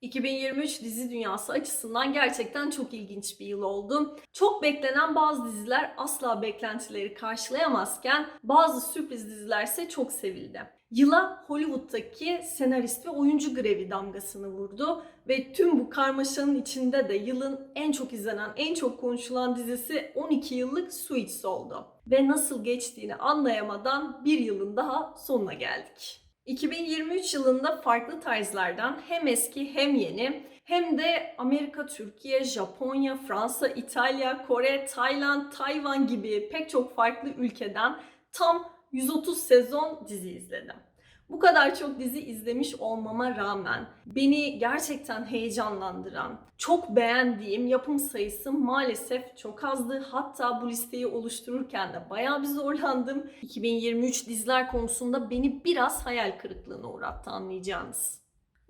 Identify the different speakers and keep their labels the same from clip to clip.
Speaker 1: 2023 dizi dünyası açısından gerçekten çok ilginç bir yıl oldu. Çok beklenen bazı diziler asla beklentileri karşılayamazken bazı sürpriz diziler ise çok sevildi. Yıla Hollywood'daki senarist ve oyuncu grevi damgasını vurdu ve tüm bu karmaşanın içinde de yılın en çok izlenen, en çok konuşulan dizisi 12 yıllık Suits oldu. Ve nasıl geçtiğini anlayamadan bir yılın daha sonuna geldik. 2023 yılında farklı tarzlardan hem eski hem yeni hem de Amerika, Türkiye, Japonya, Fransa, İtalya, Kore, Tayland, Tayvan gibi pek çok farklı ülkeden tam 130 sezon dizi izledim. Bu kadar çok dizi izlemiş olmama rağmen beni gerçekten heyecanlandıran, çok beğendiğim yapım sayısı maalesef çok azdı. Hatta bu listeyi oluştururken de bayağı bir zorlandım. 2023 diziler konusunda beni biraz hayal kırıklığına uğrattı anlayacağınız.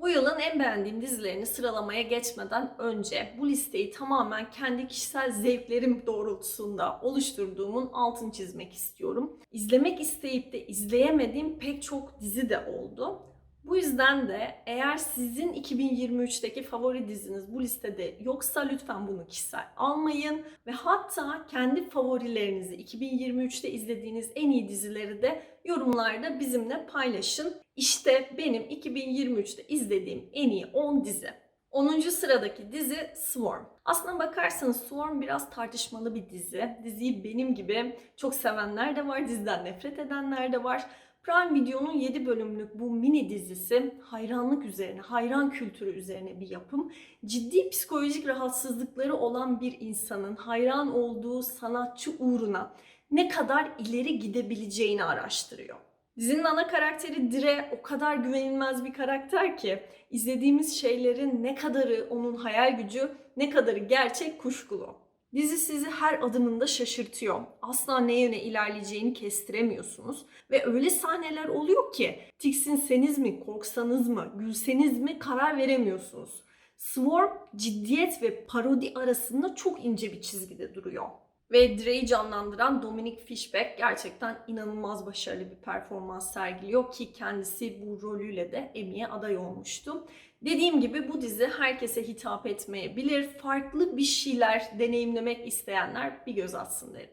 Speaker 1: Bu yılın en beğendiğim dizilerini sıralamaya geçmeden önce bu listeyi tamamen kendi kişisel zevklerim doğrultusunda oluşturduğumun altını çizmek istiyorum. İzlemek isteyip de izleyemediğim pek çok dizi de oldu. Bu yüzden de eğer sizin 2023'teki favori diziniz bu listede yoksa lütfen bunu kişisel almayın ve hatta kendi favorilerinizi 2023'te izlediğiniz en iyi dizileri de yorumlarda bizimle paylaşın. İşte benim 2023'te izlediğim en iyi 10 dizi. 10. sıradaki dizi Swarm. Aslına bakarsanız Swarm biraz tartışmalı bir dizi. Diziyi benim gibi çok sevenler de var, diziden nefret edenler de var. Prime Video'nun 7 bölümlük bu mini dizisi hayranlık üzerine, hayran kültürü üzerine bir yapım. Ciddi psikolojik rahatsızlıkları olan bir insanın hayran olduğu sanatçı uğruna ne kadar ileri gidebileceğini araştırıyor. Dizinin ana karakteri Dire o kadar güvenilmez bir karakter ki izlediğimiz şeylerin ne kadarı onun hayal gücü, ne kadarı gerçek kuşkulu. Dizi sizi her adımında şaşırtıyor. Asla ne yöne ilerleyeceğini kestiremiyorsunuz. Ve öyle sahneler oluyor ki tiksinseniz mi, korksanız mı, gülseniz mi karar veremiyorsunuz. Swarm ciddiyet ve parodi arasında çok ince bir çizgide duruyor. Ve Dre'yi canlandıran Dominic Fishback gerçekten inanılmaz başarılı bir performans sergiliyor ki kendisi bu rolüyle de Emmy'ye aday olmuştu. Dediğim gibi bu dizi herkese hitap etmeyebilir. Farklı bir şeyler deneyimlemek isteyenler bir göz atsın derim.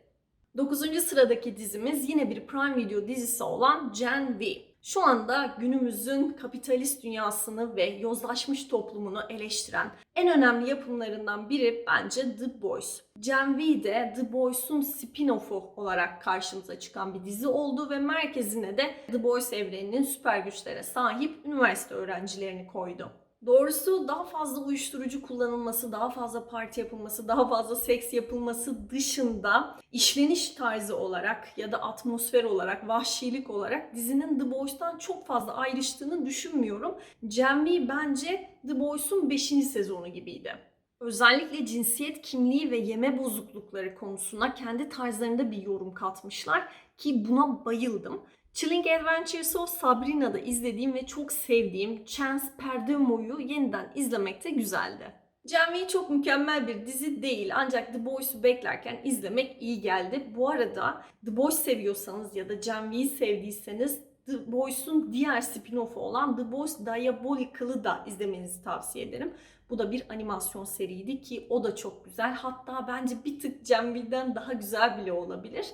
Speaker 1: 9. sıradaki dizimiz yine bir Prime Video dizisi olan Gen V. Şu anda günümüzün kapitalist dünyasını ve yozlaşmış toplumunu eleştiren en önemli yapımlarından biri bence The Boys. Gen V de The Boys'un spin-off'u olarak karşımıza çıkan bir dizi oldu ve merkezine de The Boys evreninin süper güçlere sahip üniversite öğrencilerini koydu. Doğrusu daha fazla uyuşturucu kullanılması, daha fazla parti yapılması, daha fazla seks yapılması dışında işleniş tarzı olarak ya da atmosfer olarak, vahşilik olarak dizinin The Boys'tan çok fazla ayrıştığını düşünmüyorum. V bence The Boys'un 5. sezonu gibiydi. Özellikle cinsiyet kimliği ve yeme bozuklukları konusuna kendi tarzlarında bir yorum katmışlar ki buna bayıldım. Chilling Adventures of Sabrina'da izlediğim ve çok sevdiğim Chance Perdomo'yu yeniden izlemekte güzeldi. Gen V çok mükemmel bir dizi değil ancak The Boys'u beklerken izlemek iyi geldi. Bu arada The Boys seviyorsanız ya da Gen V'yi sevdiyseniz The Boys'un diğer spin-off'u olan The Boys Diabolical'ı da izlemenizi tavsiye ederim. Bu da bir animasyon seriydi ki o da çok güzel. Hatta bence bir tık Gen V'den daha güzel bile olabilir.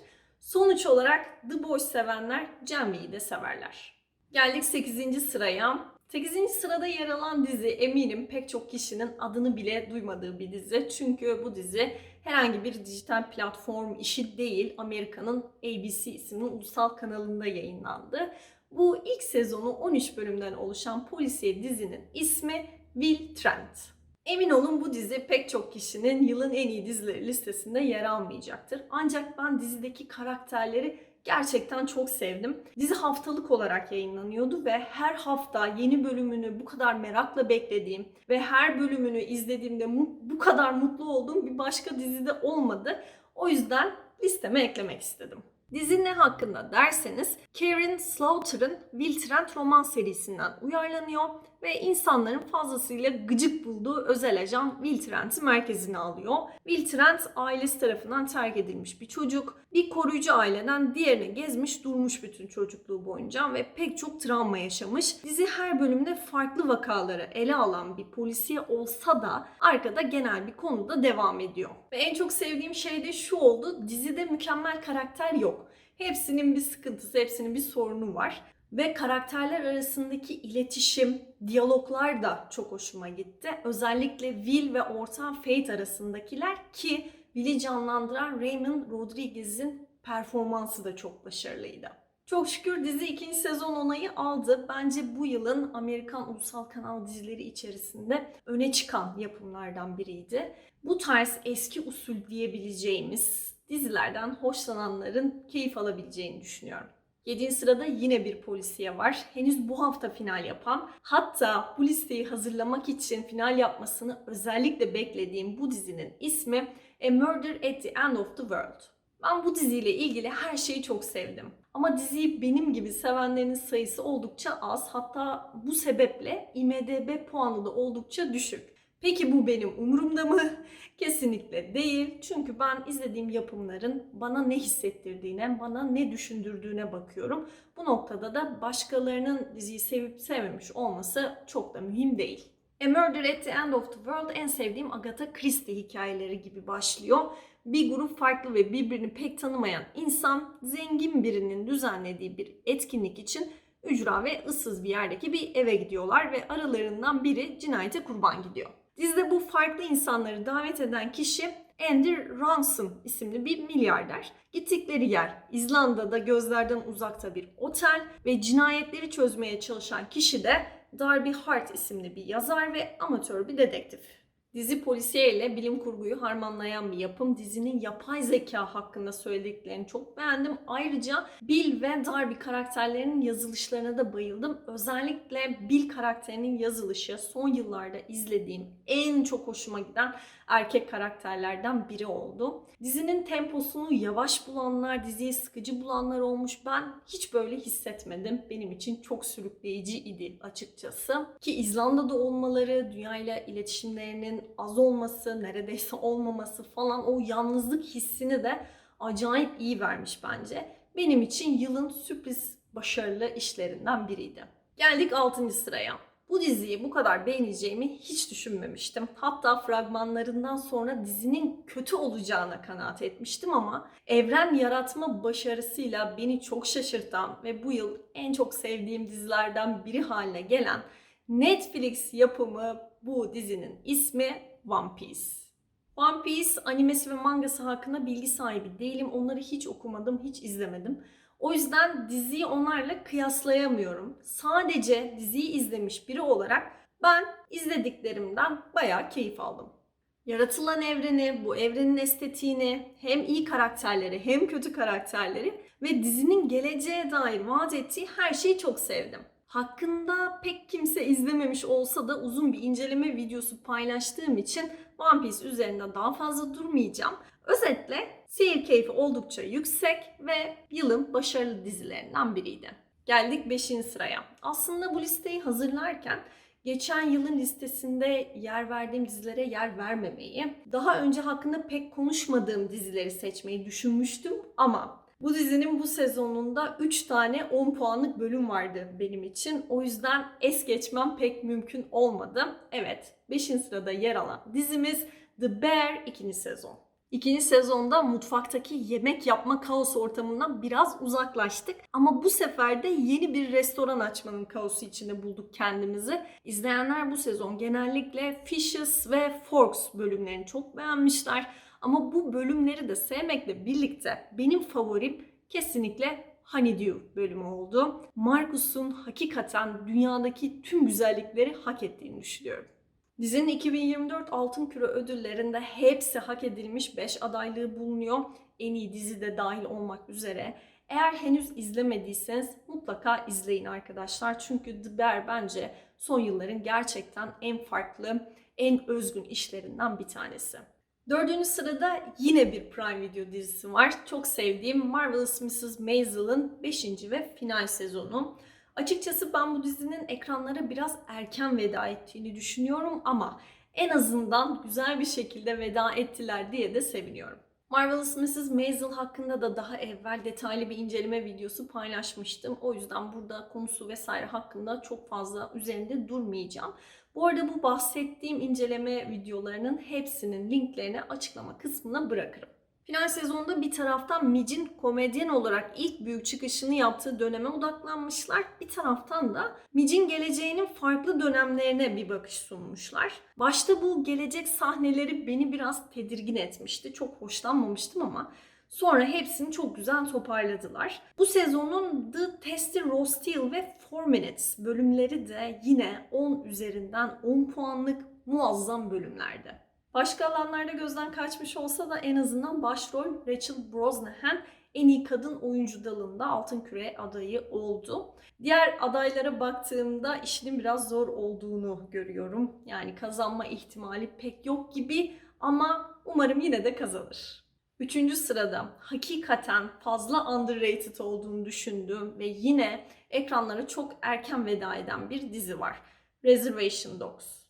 Speaker 1: Sonuç olarak The Boys sevenler Gen de severler. Geldik 8. sıraya. 8. sırada yer alan dizi eminim pek çok kişinin adını bile duymadığı bir dizi. Çünkü bu dizi herhangi bir dijital platform işi değil. Amerika'nın ABC isimli ulusal kanalında yayınlandı. Bu ilk sezonu 13 bölümden oluşan polisiye dizinin ismi Will Trent. Emin olun bu dizi pek çok kişinin yılın en iyi dizileri listesinde yer almayacaktır. Ancak ben dizideki karakterleri gerçekten çok sevdim. Dizi haftalık olarak yayınlanıyordu ve her hafta yeni bölümünü bu kadar merakla beklediğim ve her bölümünü izlediğimde bu kadar mutlu olduğum bir başka dizide olmadı. O yüzden listeme eklemek istedim. Dizi ne hakkında derseniz Karen Slaughter'ın Will Trent roman serisinden uyarlanıyor ve insanların fazlasıyla gıcık bulduğu özel ajan Will Trent'i merkezine alıyor. Will Trent ailesi tarafından terk edilmiş bir çocuk. Bir koruyucu aileden diğerine gezmiş durmuş bütün çocukluğu boyunca ve pek çok travma yaşamış. Dizi her bölümde farklı vakaları ele alan bir polisiye olsa da arkada genel bir konuda devam ediyor. Ve en çok sevdiğim şey de şu oldu. Dizide mükemmel karakter yok. Hepsinin bir sıkıntısı, hepsinin bir sorunu var. Ve karakterler arasındaki iletişim, diyaloglar da çok hoşuma gitti. Özellikle Will ve ortağı Fate arasındakiler ki Will'i canlandıran Raymond Rodriguez'in performansı da çok başarılıydı. Çok şükür dizi ikinci sezon onayı aldı. Bence bu yılın Amerikan ulusal kanal dizileri içerisinde öne çıkan yapımlardan biriydi. Bu tarz eski usul diyebileceğimiz dizilerden hoşlananların keyif alabileceğini düşünüyorum. 7. sırada yine bir polisiye var. Henüz bu hafta final yapan, hatta bu listeyi hazırlamak için final yapmasını özellikle beklediğim bu dizinin ismi A Murder at the End of the World. Ben bu diziyle ilgili her şeyi çok sevdim. Ama diziyi benim gibi sevenlerin sayısı oldukça az. Hatta bu sebeple IMDB puanı da oldukça düşük. Peki bu benim umurumda mı? Kesinlikle değil. Çünkü ben izlediğim yapımların bana ne hissettirdiğine, bana ne düşündürdüğüne bakıyorum. Bu noktada da başkalarının diziyi sevip sevmemiş olması çok da mühim değil. A Murder at the End of the World en sevdiğim Agatha Christie hikayeleri gibi başlıyor. Bir grup farklı ve birbirini pek tanımayan insan zengin birinin düzenlediği bir etkinlik için ücra ve ıssız bir yerdeki bir eve gidiyorlar ve aralarından biri cinayete kurban gidiyor. Dizide bu farklı insanları davet eden kişi Andy Ransom isimli bir milyarder. Gittikleri yer İzlanda'da gözlerden uzakta bir otel ve cinayetleri çözmeye çalışan kişi de Darby Hart isimli bir yazar ve amatör bir dedektif. Dizi polisiye ile bilim kurguyu harmanlayan bir yapım. Dizinin yapay zeka hakkında söylediklerini çok beğendim. Ayrıca Bill ve Darby karakterlerinin yazılışlarına da bayıldım. Özellikle Bill karakterinin yazılışı son yıllarda izlediğim en çok hoşuma giden erkek karakterlerden biri oldu. Dizinin temposunu yavaş bulanlar, diziyi sıkıcı bulanlar olmuş. Ben hiç böyle hissetmedim. Benim için çok sürükleyici idi açıkçası. Ki İzlanda'da olmaları, dünyayla iletişimlerinin az olması, neredeyse olmaması falan o yalnızlık hissini de acayip iyi vermiş bence. Benim için yılın sürpriz başarılı işlerinden biriydi. Geldik 6. sıraya. Bu diziyi bu kadar beğeneceğimi hiç düşünmemiştim. Hatta fragmanlarından sonra dizinin kötü olacağına kanaat etmiştim ama evren yaratma başarısıyla beni çok şaşırtan ve bu yıl en çok sevdiğim dizilerden biri haline gelen Netflix yapımı bu dizinin ismi One Piece. One Piece animesi ve mangası hakkında bilgi sahibi değilim. Onları hiç okumadım, hiç izlemedim. O yüzden diziyi onlarla kıyaslayamıyorum. Sadece diziyi izlemiş biri olarak ben izlediklerimden bayağı keyif aldım. Yaratılan evreni, bu evrenin estetiğini, hem iyi karakterleri hem kötü karakterleri ve dizinin geleceğe dair vaat ettiği her şeyi çok sevdim. Hakkında pek kimse izlememiş olsa da uzun bir inceleme videosu paylaştığım için One Piece üzerinde daha fazla durmayacağım. Özetle seyir keyfi oldukça yüksek ve yılın başarılı dizilerinden biriydi. Geldik 5. sıraya. Aslında bu listeyi hazırlarken geçen yılın listesinde yer verdiğim dizilere yer vermemeyi, daha önce hakkında pek konuşmadığım dizileri seçmeyi düşünmüştüm ama bu dizinin bu sezonunda 3 tane 10 puanlık bölüm vardı benim için. O yüzden es geçmem pek mümkün olmadı. Evet, 5. sırada yer alan dizimiz The Bear 2. sezon. İkinci sezonda mutfaktaki yemek yapma kaos ortamından biraz uzaklaştık. Ama bu sefer de yeni bir restoran açmanın kaosu içinde bulduk kendimizi. İzleyenler bu sezon genellikle Fishes ve Forks bölümlerini çok beğenmişler. Ama bu bölümleri de sevmekle birlikte benim favorim kesinlikle Honeydew bölümü oldu. Marcus'un hakikaten dünyadaki tüm güzellikleri hak ettiğini düşünüyorum. Dizinin 2024 Altın Küre ödüllerinde hepsi hak edilmiş 5 adaylığı bulunuyor. En iyi dizi de dahil olmak üzere. Eğer henüz izlemediyseniz mutlaka izleyin arkadaşlar. Çünkü The Bear bence son yılların gerçekten en farklı, en özgün işlerinden bir tanesi. Dördüncü sırada yine bir Prime Video dizisi var. Çok sevdiğim Marvelous Mrs. Maisel'ın 5. ve final sezonu. Açıkçası ben bu dizinin ekranlara biraz erken veda ettiğini düşünüyorum ama en azından güzel bir şekilde veda ettiler diye de seviniyorum. Marvelous Mrs. Maisel hakkında da daha evvel detaylı bir inceleme videosu paylaşmıştım. O yüzden burada konusu vesaire hakkında çok fazla üzerinde durmayacağım. Bu arada bu bahsettiğim inceleme videolarının hepsinin linklerini açıklama kısmına bırakırım. Final sezonda bir taraftan Midge'in komedyen olarak ilk büyük çıkışını yaptığı döneme odaklanmışlar. Bir taraftan da Midge'in geleceğinin farklı dönemlerine bir bakış sunmuşlar. Başta bu gelecek sahneleri beni biraz tedirgin etmişti. Çok hoşlanmamıştım ama Sonra hepsini çok güzel toparladılar. Bu sezonun The Testy Rostiel ve 4 Minutes bölümleri de yine 10 üzerinden 10 puanlık muazzam bölümlerdi. Başka alanlarda gözden kaçmış olsa da en azından başrol Rachel Brosnahan en iyi kadın oyuncu dalında Altın Küre adayı oldu. Diğer adaylara baktığımda işinin biraz zor olduğunu görüyorum. Yani kazanma ihtimali pek yok gibi ama umarım yine de kazanır. Üçüncü sırada hakikaten fazla underrated olduğunu düşündüğüm ve yine ekranlara çok erken veda eden bir dizi var. Reservation Dogs.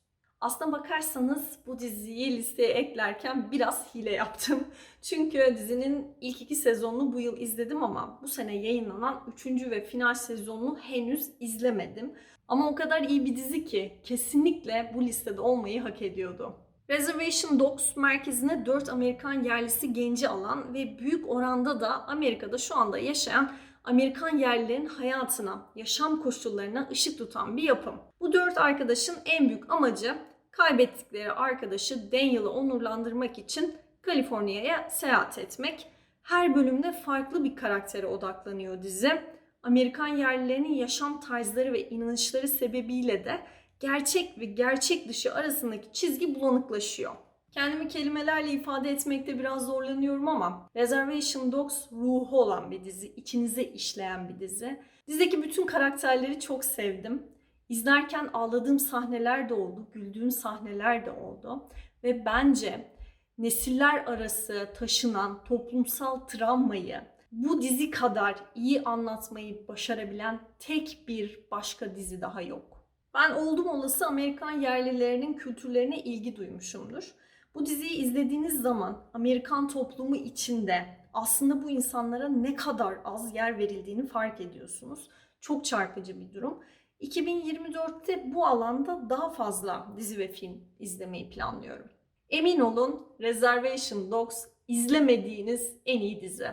Speaker 1: Aslına bakarsanız bu diziyi listeye eklerken biraz hile yaptım. Çünkü dizinin ilk iki sezonunu bu yıl izledim ama bu sene yayınlanan üçüncü ve final sezonunu henüz izlemedim. Ama o kadar iyi bir dizi ki kesinlikle bu listede olmayı hak ediyordu. Reservation Dogs merkezine 4 Amerikan yerlisi genci alan ve büyük oranda da Amerika'da şu anda yaşayan Amerikan yerlilerin hayatına, yaşam koşullarına ışık tutan bir yapım. Bu dört arkadaşın en büyük amacı kaybettikleri arkadaşı Daniel'ı onurlandırmak için Kaliforniya'ya seyahat etmek. Her bölümde farklı bir karaktere odaklanıyor dizi. Amerikan yerlilerinin yaşam tarzları ve inanışları sebebiyle de gerçek ve gerçek dışı arasındaki çizgi bulanıklaşıyor. Kendimi kelimelerle ifade etmekte biraz zorlanıyorum ama Reservation Dogs ruhu olan bir dizi, içinize işleyen bir dizi. Dizideki bütün karakterleri çok sevdim. İzlerken ağladığım sahneler de oldu, güldüğüm sahneler de oldu. Ve bence nesiller arası taşınan toplumsal travmayı bu dizi kadar iyi anlatmayı başarabilen tek bir başka dizi daha yok. Ben oldum olası Amerikan yerlilerinin kültürlerine ilgi duymuşumdur. Bu diziyi izlediğiniz zaman Amerikan toplumu içinde aslında bu insanlara ne kadar az yer verildiğini fark ediyorsunuz. Çok çarpıcı bir durum. 2024'te bu alanda daha fazla dizi ve film izlemeyi planlıyorum. Emin olun Reservation Dogs izlemediğiniz en iyi dizi.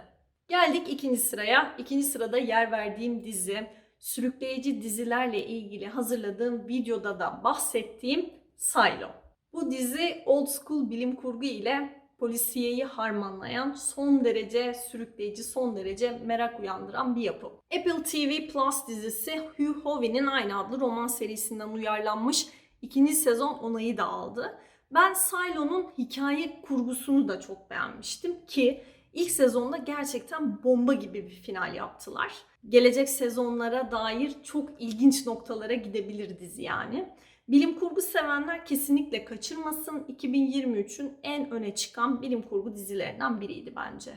Speaker 1: Geldik ikinci sıraya. İkinci sırada yer verdiğim dizi, sürükleyici dizilerle ilgili hazırladığım videoda da bahsettiğim Silo. Bu dizi old school bilim kurgu ile polisiyeyi harmanlayan, son derece sürükleyici, son derece merak uyandıran bir yapım. Apple TV Plus dizisi Hugh Howey'nin aynı adlı roman serisinden uyarlanmış ikinci sezon onayı da aldı. Ben Silo'nun hikaye kurgusunu da çok beğenmiştim ki ilk sezonda gerçekten bomba gibi bir final yaptılar. Gelecek sezonlara dair çok ilginç noktalara gidebilir dizi yani. Bilim kurgu sevenler kesinlikle kaçırmasın. 2023'ün en öne çıkan bilim kurgu dizilerinden biriydi bence.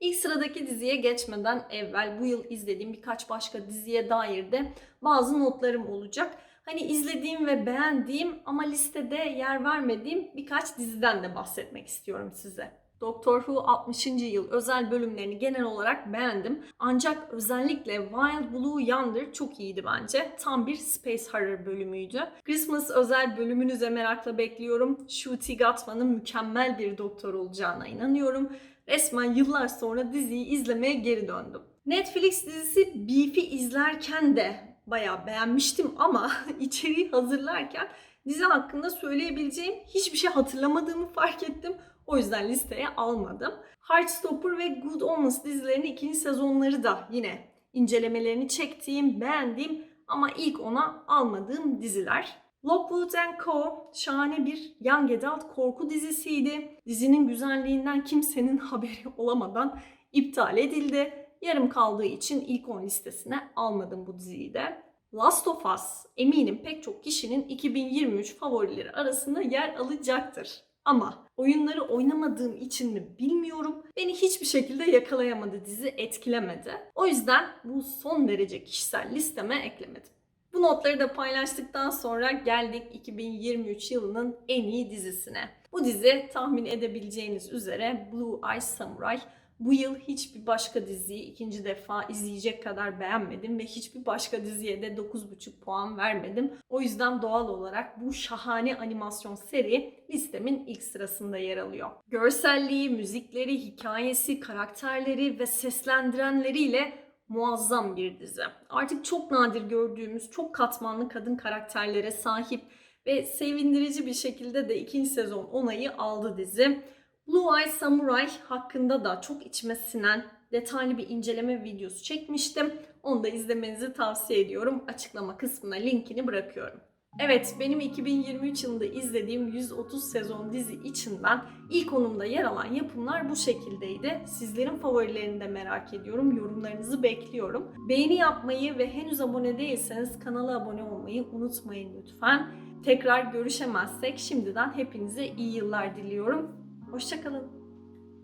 Speaker 1: İlk sıradaki diziye geçmeden evvel bu yıl izlediğim birkaç başka diziye dair de bazı notlarım olacak. Hani izlediğim ve beğendiğim ama listede yer vermediğim birkaç diziden de bahsetmek istiyorum size. Doctor Who 60. yıl özel bölümlerini genel olarak beğendim. Ancak özellikle Wild Blue Yonder çok iyiydi bence. Tam bir space horror bölümüydü. Christmas özel bölümünü de merakla bekliyorum. Ncuti Gatwa'nın mükemmel bir doktor olacağına inanıyorum. Resmen yıllar sonra diziyi izlemeye geri döndüm. Netflix dizisi Beef'i izlerken de bayağı beğenmiştim ama içeriği hazırlarken dizi hakkında söyleyebileceğim hiçbir şey hatırlamadığımı fark ettim. O yüzden listeye almadım. Heartstopper ve Good Omens dizilerinin ikinci sezonları da yine incelemelerini çektiğim, beğendiğim ama ilk ona almadığım diziler. Lockwood Co. şahane bir young adult korku dizisiydi. Dizinin güzelliğinden kimsenin haberi olamadan iptal edildi. Yarım kaldığı için ilk 10 listesine almadım bu diziyi de. Last of Us eminim pek çok kişinin 2023 favorileri arasında yer alacaktır. Ama oyunları oynamadığım için mi bilmiyorum. Beni hiçbir şekilde yakalayamadı dizi, etkilemedi. O yüzden bu son derece kişisel listeme eklemedim. Bu notları da paylaştıktan sonra geldik 2023 yılının en iyi dizisine. Bu dizi tahmin edebileceğiniz üzere Blue Eye Samurai. Bu yıl hiçbir başka diziyi ikinci defa izleyecek kadar beğenmedim ve hiçbir başka diziye de 9,5 puan vermedim. O yüzden doğal olarak bu şahane animasyon seri listemin ilk sırasında yer alıyor. Görselliği, müzikleri, hikayesi, karakterleri ve seslendirenleriyle muazzam bir dizi. Artık çok nadir gördüğümüz çok katmanlı kadın karakterlere sahip ve sevindirici bir şekilde de ikinci sezon onayı aldı dizi. Blue Eye Samurai hakkında da çok içime sinen detaylı bir inceleme videosu çekmiştim. Onu da izlemenizi tavsiye ediyorum. Açıklama kısmına linkini bırakıyorum. Evet, benim 2023 yılında izlediğim 130 sezon dizi içinden ilk onumda yer alan yapımlar bu şekildeydi. Sizlerin favorilerini de merak ediyorum. Yorumlarınızı bekliyorum. Beğeni yapmayı ve henüz abone değilseniz kanala abone olmayı unutmayın lütfen. Tekrar görüşemezsek şimdiden hepinize iyi yıllar diliyorum. Hoşçakalın.